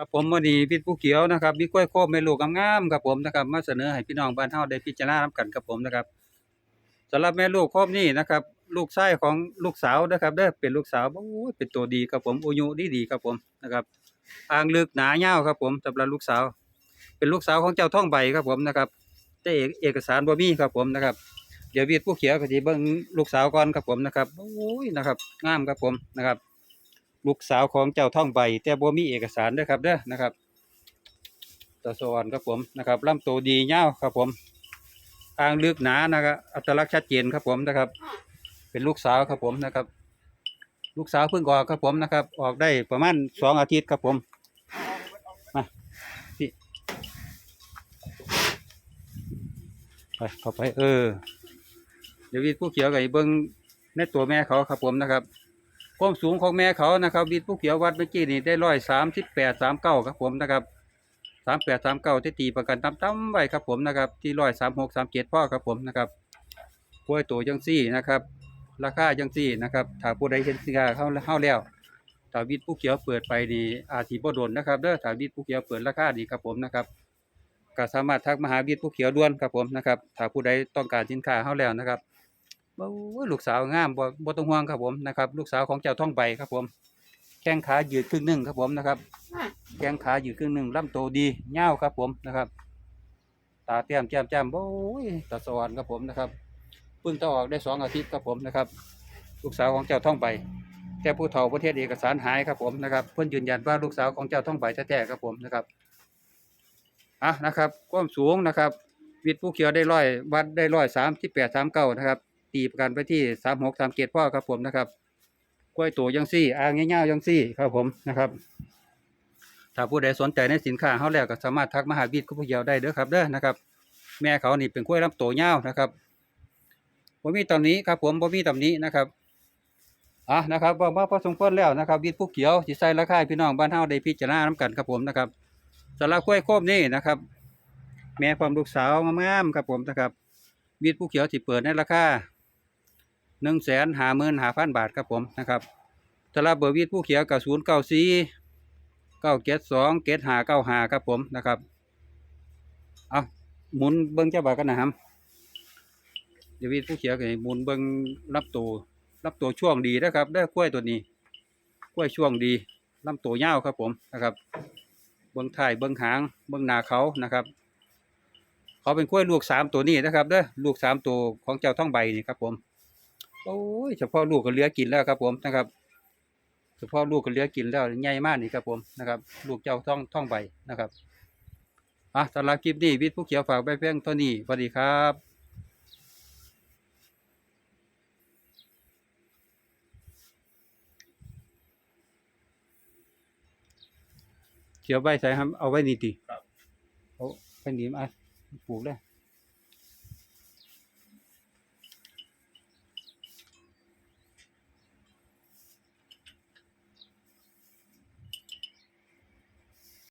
ครับผมวันนี้พี่ผู้เขียวนะครับมีกล้วยโคบแม่ลูกงามๆครับผมนะครับมาเสนอให้พี่น้องบ้านเฮาได้พิจารณานํกันครับผมนะครับสำหรับแม่ลูกโคบนี่นะครับ ลูกชายของลูกสาวนะครับเด้อเป็นลูกสาวโอ้ยเป็นตัวดีครับผมอายุดีดีๆครับผมนะครับอ่างลึกหนายาครับผมสำหรับลูกสาว เป็นลูกสาวของเจ้าท่องใบครับผมนะครับแต่เอกสารบ่มีครับผมนะครับ เดี๋ยววีดผู้เขียวก็สิเบิ่งลูกสาวก่อนครับผมนะครับโอ้ยนะครับงามครับผมนะครับ ลูกสาวของเจ้าท่องใบ แต่บ่มีเอกสารด้อครับเด้อนะครับตะสอนครับผมนะครับลำตัวดียาวครับผมอ่างลึกหนานะครับอัตลักษณ์ชัดเจนครับผมนะครับ เป็นลูกสาวครับผมนะครับ ลูกสาวเพิ่งออกครับผมนะครับ ออกได้ประมาณสองอาทิตย์ครับผมมาพี่ไปเข้าไปเออเดี๋ยววิดผู้เขียวกับเบิ้งในตัวแม่เขาครับผมนะครับ ความสูงของแม่เขานะครับวิดผู้เขียววัดเมื่อกี้นี่ได้ร้อยสามสิบแปดสามเก้าครับผมนะครับสามแปดสามเก้าที่ตีประกันตั้มๆไว้ครับผมนะครับ ที่ร้อยสามหกสามเจ็ดพ่อครับผมนะครับกล้วยตัวยังซี่นะครับราคายังซี่นะครับถ้าผู้ใดเห็นสินค้าเข้าเข้าแล้วถ้าวิดผู้เขียวเปิดไปนี่อาจสิบ่โดนนะครับเด้อถ้าวิดผู้เขียวเปิดราคาดีครับผมนะครับก็สามารถทักมาหาวิดผู้เขียวด่วนครับผมนะครับถ้าผู้ใดต้องการสินค้าเข้าแล้วนะครับ โอ้ยลูกสาวงามบ่บ่ต้องห่วงครับผมนะครับ ลูกสาวของเจ้าท่องใบครับผม แข้งขายืดครึ่งหนึ่งครับผมนะครับ แข้งขายืดครึ่งหนึ่งลำโตวดีเงาวครับผมนะครับ ตาเตี้ยมแจ่มแจ่มโอ้ยตาสวรรค์ครับผมนะครับเพิ่งจะออกได้สองอาทิตย์ครับผมนะครับ ลูกสาวของเจ้าท่องใบแต่ผู้เฒ่าประเทศเอกสารหายครับผมนะครับ เพิ่นยืนยันว่าลูกสาวของเจ้าท่องใบแท้ๆครับผมนะครับอะนะครับความสูงนะครับวิทย์ผู้เขียวได้ร้อยวัดได้ร้อยสามที่แปดสามเก้านะครับ ตีประกันไปที่สามหกสามเกตพ่อครับผมนะครับกล้วยตัวยังซี่อ่างเงี้ยวๆยังซี่ครับผมนะครับถ้าผู้ใดสนใจในสินค้าเขาแล้วก็สามารถทักมาหาวิทย์ผู้เขียวได้เด้อครับเด้อนะครับ แม่เขานี่เป็นกล้วยลำโตเงาวนะครับบ่มีตำหนี้ครับผมบ่มีตำหนี้นะครับอะนะครับว่าว่าพอสมควรแล้วนะครับวิทย์ผู้เขียวสิใส่ราคาให้พี่น้องบ้านเฮาได้พิจารณานํกันครับผมนะครับสำหรับกล้วยโคมนี่นะครับ แม่ความลูกสาวงามๆครับผมนะครับวิทย์ผู้เขียวสิเปิดในราคา หนึ่งแสนหาหมื่นหาพันบาทครับผมนะครับสำหรับเบอร์วิทผู้เขียวกับศูนย์เก้าสี่เก้าเกตสองเกตหาเก้าหาครับผมนะครับเอาหมุนเบิ้งเจ้าบ่าวกันนะครับเดี๋ยววิทย์ผู้เขียวกับหมุนเบิ้งรับตัวรับตัวช่วงดีนะครับ ได้กล้วยตัวนี้กล้วยช่วงดีลำตัวยาวครับผมนะครับ เบิ้งท้ายเบิ้งหางเบิ้งหน้าเขานะครับ เขาเป็นกล้วยลูกสามตัวนี้นะครับเด้อลูกสามตัวของเจ้าท่องใบนี่ครับผม โอ้ยเฉพาะลูกก็เหลือกินแล้วครับผมนะครับ เฉพาะลูกก็เหลือกินแล้วใหญ่มากนี่ครับผมนะครับ ลูกเจ้าท่องท่องใบนะครับอะสำหรับคลิปนี้วิทย์ผู้เขียวฝากไปเพียงเท่านี้สวัสดีครับเขียวใบใส่ครับเอาไว้นี่ติครับเอาไปหนีมอะปลูกเลย